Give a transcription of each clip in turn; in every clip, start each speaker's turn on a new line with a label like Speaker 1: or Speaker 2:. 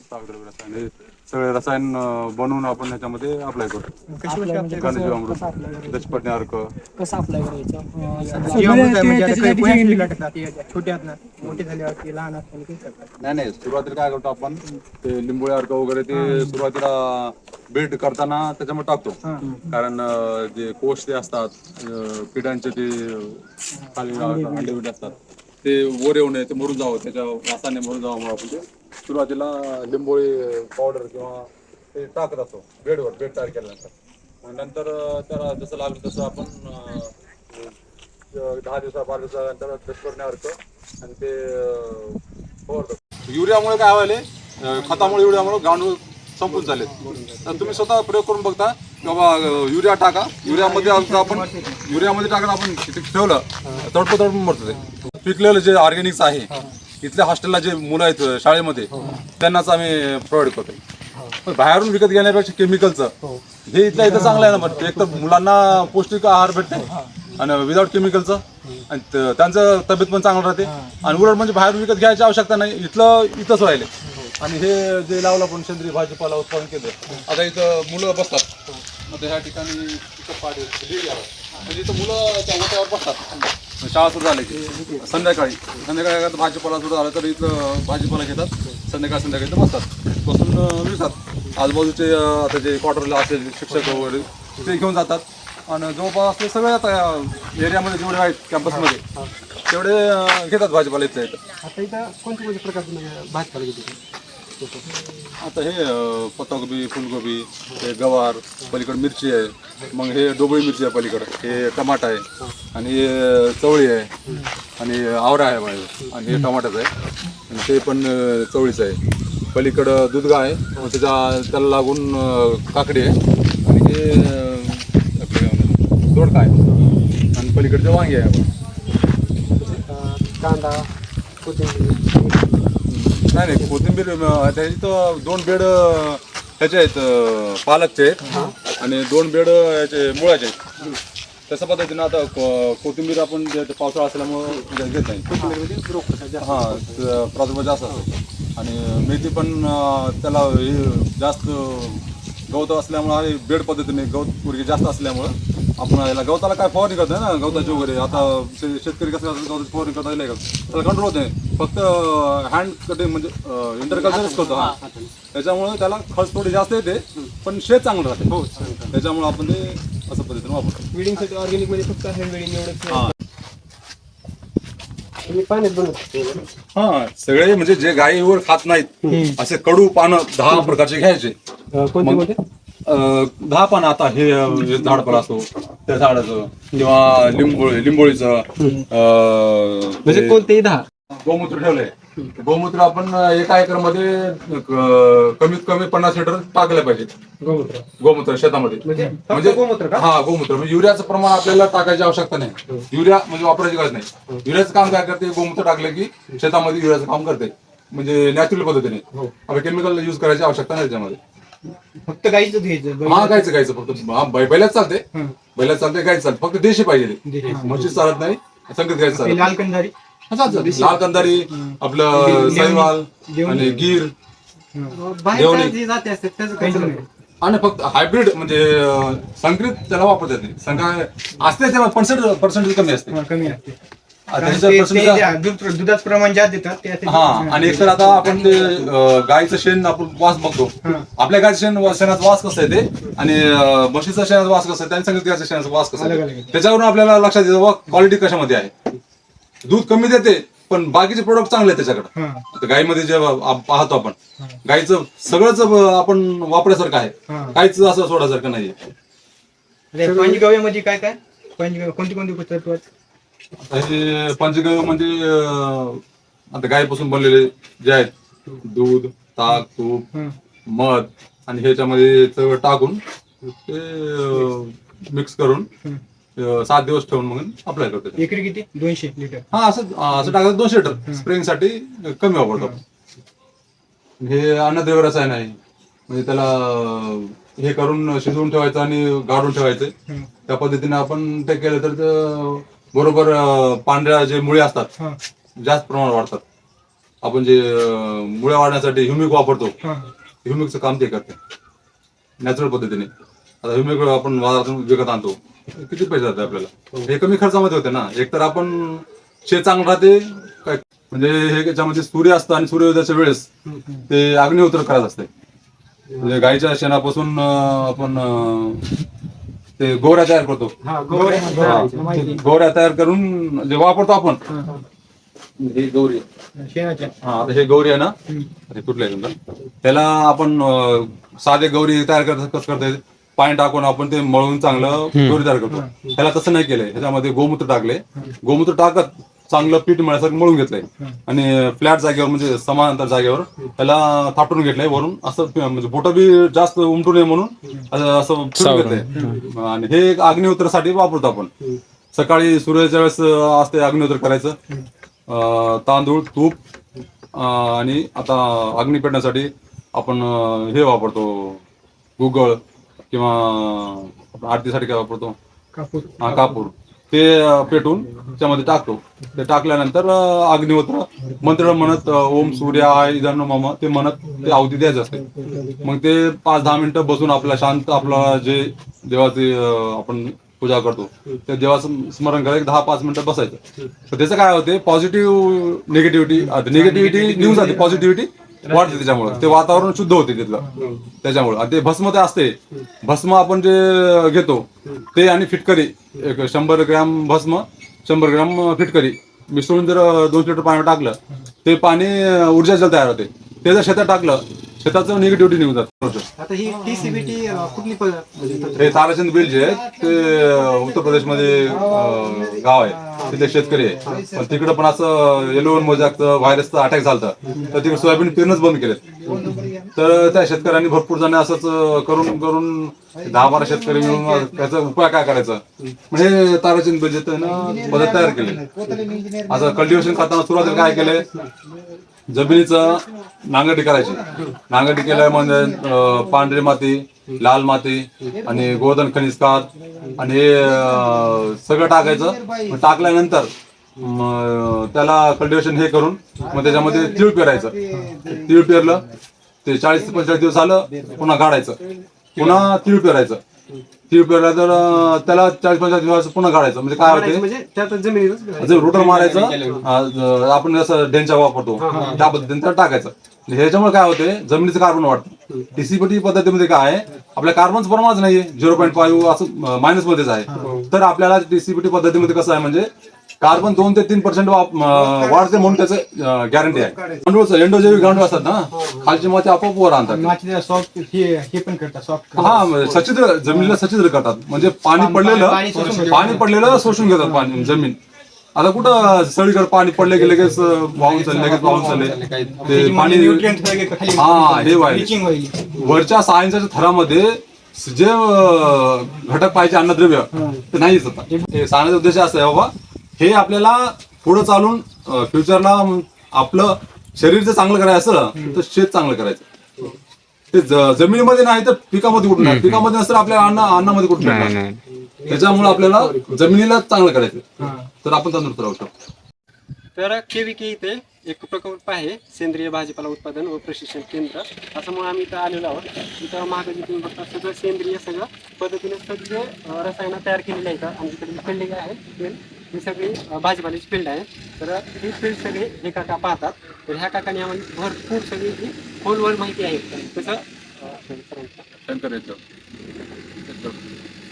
Speaker 1: सागरी रसायन सगळे रसायन बनवून आपण ह्याच्यामध्ये अप्लाय करतो खनिज अमृत दशपटणे अर्क
Speaker 2: कसं अप्लाय
Speaker 3: म्हणजे आता
Speaker 2: त्याच्यासाठी
Speaker 3: काही कोणी
Speaker 2: जे-
Speaker 3: लटकतात? हे छोटे असतात मोठे झाल्यावरती लहान असताना काही करतात?
Speaker 1: नाही नाही सुरुवातीला काय करतो आपण ते लिंबोळी अर्क वगैरे ते सुरुवातीला बिल्ड करताना त्याच्यामध्ये टाकतो. कारण जे कोष ते असतात अं, किडांचे ते खाली अंडे असतात. ते वर येऊ नये ते मरून जावं त्याच्या वासाने मरून जावं म्हणून आपण ते सुरुवातीला लिंबोळी पावडर किंवा ते टाकत असतो बेडवर बेड तयार केल्यानंतर. नंतर त्याला जसं लागलं तसं आपण दहा दिवसा बारा दिवसानंतर दशपर्णी अर्क आणि ते फवारतो. युरियामुळे काय व्हायले खतामुळे युरियामुळे गांडूळ संपून झाले तुम्ही स्वतः प्रयोग करून बघता बाबा युरिया टाका. युरियामध्ये आपण युरियामध्ये टाकून आपण ठेवलं तडपं तडपून मरतो ते. पिकलेलं जे ऑर्गॅनिक्स आहे इथल्या हॉस्टेलला जे मुलं आहेत शाळेमध्ये त्यांनाच आम्ही प्रोव्हाइड करतो बाहेरून विकत घेण्यापेक्षा केमिकलचं हे इथल्या इथं चांगलं आहे ना मग एक तर मुलांना पौष्टिक आहार भेटते आणि विदाऊट केमिकलचं आणि त्यांचं तब्येत पण चांगलं राहते. आणि उलट म्हणजे बाहेर विकत घ्यायची आवश्यकता नाही. इथलं इथंच राहिले. आणि हे जे लावलं पण सेंद्रिय भाजीपाला उत्पादन केलं आता इथं मुलं बसतात. आता ह्या ठिकाणी इथं म्हणजे इथं मुलं त्या ओट्यावर बसतात. शाळा सुरू झाली की संध्याकाळी. संध्याकाळी भाजीपाला सुरू झाला तर इथं भाजीपाला घेतात. संध्याकाळ संध्याकाळी इथं बसतात. बसून अं, विकतात आजूबाजूचे आता जे क्वार्टरला असेल शिक्षक वगैरे ते घेऊन जातात. आणि जवळपास असले सगळे आता एरियामध्ये जेवढे आहेत कॅम्पसमध्ये तेवढे घेतात भाजीपाला इथल्या इथं.
Speaker 3: आता इथं कोणत्या कोणते प्रकारचे म्हणजे घेतात? असतो
Speaker 1: आता हे अं, पत्ताकोबी फुलकोबी हे गवार पलीकडे मिरची आहे. मग हे डोबळी मिरची आहे पलीकडं. हे टमाटा आहे. आणि हे चवळी आहे. आणि आवरा आहे माझं आणि हे टमाटाचं आहे. आणि ते पण अं, चवळीचं आहे. पलीकडं दूधगा आहे. मग त्याच्या त्याला लागून अं, काकडी आहे. आणि हे अं, आपलं दोडका आहे. आणि पलीकडचे वांगे आहे.
Speaker 3: कांदा कोथिंबीर.
Speaker 1: नाही नाही कोथिंबीर अं, त्या इथं दोन बेड अं, ह्याचे आहेत अं, पालकचे आहेत. आणि दोन बेड ह्याचे मुळाचे आहेत. तशा पद्धतीनं आता को- कोथिंबीर आपण जे पावसाळा असल्यामुळं घेत नाही.
Speaker 3: कोथिंबीरमध्ये रोग
Speaker 1: हां त- प्रादुर्भाव जास्त असतो. आणि मेथी पण अं, त्याला हे जास्त गवत असल्यामुळं आणि बेड पद्धतीने गवत पूर्वी जास्त असल्यामुळं आपण याला गवताला काय फवारणी करत नाही ना गवताची वगैरे. आता शे- शेतकरी कसं करतात, गवताची फवारणी करता येईल का त्याला कंट्रोल होत नाही. फक्त हँड कटिंग म्हणजे इंटरकल्चरच करतो हा. त्याच्यामुळे त्याला खर्च थोडी जास्त येते पण शेत चांगलं राहते. हो त्याच्यामुळे आपण ते असं पद्धतीने वापरतो.
Speaker 3: ऑर्गॅनिकमध्ये फक्त हँड वेडिंग एवढंच
Speaker 1: हा.
Speaker 3: तुम्ही पाण्यात बनवतो
Speaker 1: हा सगळे म्हणजे जे गायीवर खात नाहीत असे कडू पानं दहा प्रकारचे घ्यायचे.
Speaker 3: कोणते
Speaker 1: मग,
Speaker 3: कोणते?
Speaker 1: अं, दहा पानं आता हे हे झाड पण असो त्या झाडाचं किंवा लिंबोळी लिंबोळीचं अं,
Speaker 3: म्हणजे
Speaker 1: ते
Speaker 3: कोणतेही दहा.
Speaker 1: गोमूत्र ठेवलंय. गोमूत्र आपण एका एकरमध्ये कमीत कमी पन्नास लिटर टाकलं पाहिजे.
Speaker 3: गोमूत्र.
Speaker 1: गोमूत्र शेतामध्ये.
Speaker 3: म्हणजे फक्त गोमूत्र का?
Speaker 1: हा गोमूत्र. म्हणजे युरियाचं प्रमाण आपल्याला टाकायची आवश्यकता नाही. युरिया म्हणजे वापरायची गरज नाही. युरियाचं काम काय करते? गोमूत्र टाकलं की शेतामध्ये युरियाचं काम करते. म्हणजे नॅचरल पद्धतीने. आपण केमिकल युज करायची आवश्यकता नाही त्याच्यामध्ये.
Speaker 3: फक्त गाईच घ्यायचं
Speaker 1: हा गायचं गायचं फक्त हा बै- बैलाच चालते
Speaker 3: हं.
Speaker 1: बैलाच चालते गायच चालते फक्त देशी पाहिजे.
Speaker 3: देशी.
Speaker 1: म्हशी चालत नाही संगत गायचं
Speaker 3: ते
Speaker 1: चालत
Speaker 3: लाल कंदारी
Speaker 1: हा, चालतं. लाल कंदारी आपलं साईवाल आणि गीर.
Speaker 3: बाहेर जे जाते असतात त्याचं काही नाही.
Speaker 1: आणि फक्त हायब्रिड म्हणजे अं, संकरित त्याला वापरता येत नाही संका असते तेव्हा पर्सेंट पर्सेंटेज कमी असते.
Speaker 3: हा, कमी असते. कारण
Speaker 1: त्याचं
Speaker 3: ते-
Speaker 1: percentage
Speaker 3: ते ज्या दूध दुधाचं प्रमाण जास्त देतात ते असते-
Speaker 1: हा आणि एकतर आता आपण ते अं, गाईचं शेण आपण वास बघतो
Speaker 3: हा.
Speaker 1: आपल्या गायचं शेण शेणाचा वास कसा आहे ते आणि अं, म्हशीचा शेणाचा वास कसा आहे आणि संगीत गायच्या शेणाचा वास कसा
Speaker 3: अलग
Speaker 1: आहे
Speaker 3: अलग.
Speaker 1: त्याच्यावरून आपल्याला लक्षात येतं क्वालिटी कशामध्ये आहे दूध कमी देते पण बाकीचे प्रोडक्ट चांगले आहेत त्याच्याकडे
Speaker 3: हा.
Speaker 1: आता गाईमध्ये जे आप- पाहतो आपण गाईचं सगळंच आपण वापरासारखं
Speaker 3: हा.
Speaker 1: आहे काहीच असं सोडासारखं नाहीये
Speaker 3: अरे, पंचगव्यामध्ये काय काय पंचगव्य कोणती कोणती तत्व आहेत?
Speaker 1: आता हे पंचगव्य म्हणजे अं, आता गायपासून बनलेले जे आहेत दूध ताक तूप. मध आणि ह्याच्यामध्ये सगळं टाकून ते मिक्स करून. अं, सात दिवस ठेवून मग अप्लाय करतो.
Speaker 3: एकरी किती दोनशे लिटर
Speaker 1: हा असं असं टाकायचं दोनशे लिटर स्प्रेइंगसाठी कमी वापरतो आपण. हे अन्नद्रव्य रसायन आहे म्हणजे त्याला अं, हे करून शिजवून ठेवायचं आणि गाडून ठेवायचं. त्या पद्धतीने आपण ते केलं तर ते बरोबर अं, पांढऱ्या जे मुळे असतात
Speaker 3: हा.
Speaker 1: जास्त प्रमाणात वाढतात. आपण जे अं, मुळ्या वाढण्यासाठी ह्युमिक वापरतो
Speaker 3: हा.
Speaker 1: ह्युमिकचं काम ते करते नॅचरल पद्धतीने. आता ह्युमिक आपण बाजारातून विकत आणतो किती पैसे जाते आपल्याला? हे. कमी खर्चामध्ये होते ना. एकतर आपण शेत चांगलं राहते काय म्हणजे हे त्याच्यामध्ये सूर्य असतं आणि सूर्योदयाच्या वेळेस ते अग्निहोत्र करायचं असते. म्हणजे गाईच्या शेणापासून अं, आपण अं, ते गोऱ्या तयार करतो.
Speaker 3: हा, गौऱ्या.
Speaker 1: हा, तयार करून जे वापरतो आपण. हे. गौरी.
Speaker 3: शेणाच्या.
Speaker 1: हा आता हे गौरी आहे ना? हे कुठलं आहे तुमचं? त्याला आपण अं, साधे गौरी तयार करत कसं करता पाणी टाकून आपण ते मळून चांगलं गौरी तयार करतो. त्याला तसं नाही केलंय. ह्याच्यामध्ये गोमूत्र टाकले गोमूत्र टाकत चांगलं पीठ मळ्यासारखं मळून घेतलंय. आणि फ्लॅट जागेवर म्हणजे समांतर जागेवर त्याला थापटून घेतलंय वरून. असं म्हणजे बोट बी जास्त उमटू नये म्हणून असं- फिरून घेतलंय. आणि हे अग्निहोत्रासाठी वापरतो आपण. सकाळी सूर्याच्या वेळेस असते अग्निहोत्र करायचं. अं, तांदूळ तूप आणि आता अग्नी पेटण्यासाठी आपण हे वापरतो. गुगळ किंवा आरतीसाठी काय वापरतो?
Speaker 3: कापूर.
Speaker 1: हा कापूर. ते पेटून त्यामध्ये टाकतो. ते टाकल्यानंतर अग्निहोत्र मंत्र म्हणत ओम सूर्याय इदन मम ते म्हणत ते अवधी द्यायचं असते. मग ते पाच दहा मिनिटं बसून आपला शांत आपला जे देवाचे आपण पूजा करतो त्या देवाचं स्मरण करायचं दहा पाच मिनिटं बसायचं. तर त्याचं काय होते पॉझिटिव्ह निगेटिव्हिटी निगेटिव्हिटी निघून जाते पॉझिटिव्हिटी वाढते त्याच्यामुळे. ते वातावरण शुद्ध होते तिथलं. त्याच्यामुळे. आणि ते भस्म ते असते. भस्म आपण जे घेतो ते आणि फिटकरी. एक शंभर ग्रॅम भस्म शंभर ग्रॅम फिटकरी. मिसळून जर दोन लिटर पाणी टाकलं ते पाणी ऊर्जा जल तयार होते. ते जर शेतात टाकलं शेताचं निगेटिव्हिटी निघून जातं.
Speaker 3: आता ही टीसीबीटी कुठली प- म्हणजे
Speaker 1: हे ताराचंद बिल जे आहेत ते अं, उत्तर प्रदेशमध्ये अं, गाव आहे. तिथे शेतकरी आहे. पण तिकडे पण असं येलो मोजाकचं व्हायरसचं अटॅक झालं तर तिकडे सोयाबीन पेरणंच बंद केले तर त्या शेतकऱ्यांनी भरपूर जण असंच अं, करून करून दहा बारा शेतकरी मिळून त्याचा उपाय काय करायचा? म्हणजे ताराचंद बिल जे ना पद्धत तयार केली. असं कल्टिवेशन करताना सुरुवातीला काय केलंय? जमिनीचं नांगरटी करायची. नांगरटी केल्या म्हणजे अं, पांढरी माती लाल माती आणि गोधन खनिज खात आणि हे अं, सगळं टाकायचं. मग टाकल्यानंतर म, त्याला कल्टिवेशन हे करून मग त्याच्यामध्ये तीळ पेरायचं. तीळ पेरलं ते चाळीस ते पंचेचाळीस दिवस आलं पुन्हा काढायचं पुन्हा तीळ पेरायचं. पेरलं तर अं, त्याला चाळीस पंचेचाळीस दिवस पुन्हा काढायचं. म्हणजे काय होते?
Speaker 3: म्हणजे त्यात जमिनीतच
Speaker 1: जर रोटर मारायचं अं, आपण जसं डेंचा वापरतो त्या पद्धतीने त्याला टाकायचं. ह्याच्यामुळे काय होते? जमिनीचं कार्बन वाढतं. टीसीपीटी पद्धतीमध्ये काय आहे? आपल्या कार्बनचं प्रमाणच नाहीये. झिरो पॉईंट फाईव्ह असं मायनस मध्येच आहे. तर आपल्याला टीसीपीटी पद्धतीमध्ये कसं आहे? म्हणजे कार्बन दोन ते तीन पर्सेंट वाढते म्हणून त्याचं गॅरंटी आहे. गांडूळचं एंडोजेविक गांडूळ असतात ना खालची माती आपोआप वर आणतात.
Speaker 3: सॉफ्ट हे हे पण करतात सॉफ्ट
Speaker 1: हा म्हणजे सचिद्र जमिनीला सचिद्र करतात. म्हणजे पाणी
Speaker 3: पाणी
Speaker 1: पडलेलं पाणी पडलेलं शोषून घेतात पाणी जमीन. आता कुठं सगळीकडे पाणी पडले की लगेच वाहून चालले लगेच वाहून चालले. ते पाणी हा हे व्हायले वरच्या सायन्सच्या थरामध्ये जे अं, घटक पाहिजे अन्नद्रव्य ते नाहीच आता हे सांगण्याचा उद्देश असा आहे बाबा हे आपल्याला पुढे चालून फ्युचरला आपलं शरीर जर चांगलं करायचं असलं तर शेत चांगलं करायचं. ते जमिनीमध्ये नाही तर पिकामध्ये कुठून नाही. पिकामध्ये नसतं आपल्या अन्न अन्नामध्ये कुठून नाही त्याच्यामुळे आपल्याला जमिनीला चांगलं करायचं. तर आपण तंदुरुस्त राहू शकतो.
Speaker 4: तर केविके इथे एक प्रकल्प आहे सेंद्रिय भाजीपाला उत्पादन व प्रशिक्षण केंद्र. त्याच्यामुळे आम्ही इथं आलेलो आहोत. इथं मागं जे तुम्ही बघता सगळं सेंद्रिय सगळं पद्धतीने सगळे रसायनं तयार केलेली आहेत. आणि तिकडे field, ही सगळी भाजीपाल्याची फील्ड आहे. तर ही फील्ड सगळे हे काका पाहतात. तर ह्या काकाने आम्हाला भरपूर सगळी ही खोलवर माहिती आहे. तसं.
Speaker 1: शंकर.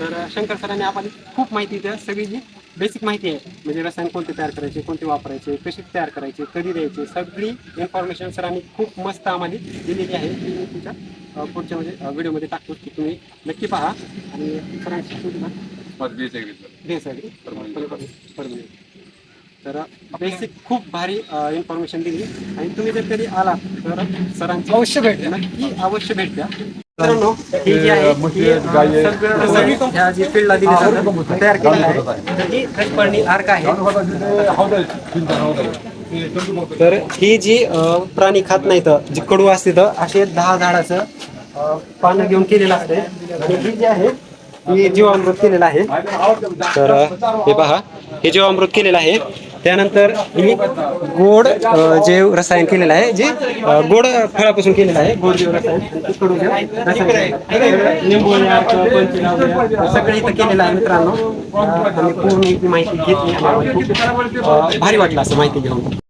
Speaker 4: तर शंकर सरांनी आम्हाला खूप माहिती द्या. सगळी जी बेसिक माहिती आहे. म्हणजे रसायन कोणते तयार करायचे कोणते वापरायचे कसे तयार करायचे कधी द्यायचे सगळी इन्फॉर्मेशन सरांनी खूप मस्त आम्हाला दिलेली आहे. ती मी तुमच्या पुढच्या म्हणजे व्हिडिओमध्ये टाकतो. की तुम्ही नक्की पहा. आणि सरांची
Speaker 1: माझं.
Speaker 4: तर बेसिक खूप भारी इन्फॉर्मेशन दिली. आणि तुम्ही जर कधी आलात तर सरांची
Speaker 2: अवश्य भेट द्या.
Speaker 4: नक्की अवश्य भेट द्या. मित्रांनो ही जी आहे ही. सगळं ह्या जी फील्डला दिली जातात तयार केलेलं आहे. तर ही आर्क आहे. तर ही जी अं, प्राणी खात नाहीत जी कडू असते तर असे दहा झाडाचं अं, पानं घेऊन केलेलं असते आणि ही जी आहे मी जीवामृत केलेलं आहे. तर हे पहा हे जीवामृत केलेलं आहे. त्यानंतर मी गोड जे रसायन केलेलं आहे जे गोड फळापासून केलेलं आहे गोड जे रसायन आणि सगळे इथं केलेलं आहे मित्रांनो. पूर्ण माहिती घेतली भारी वाटलं असं माहिती घेऊन.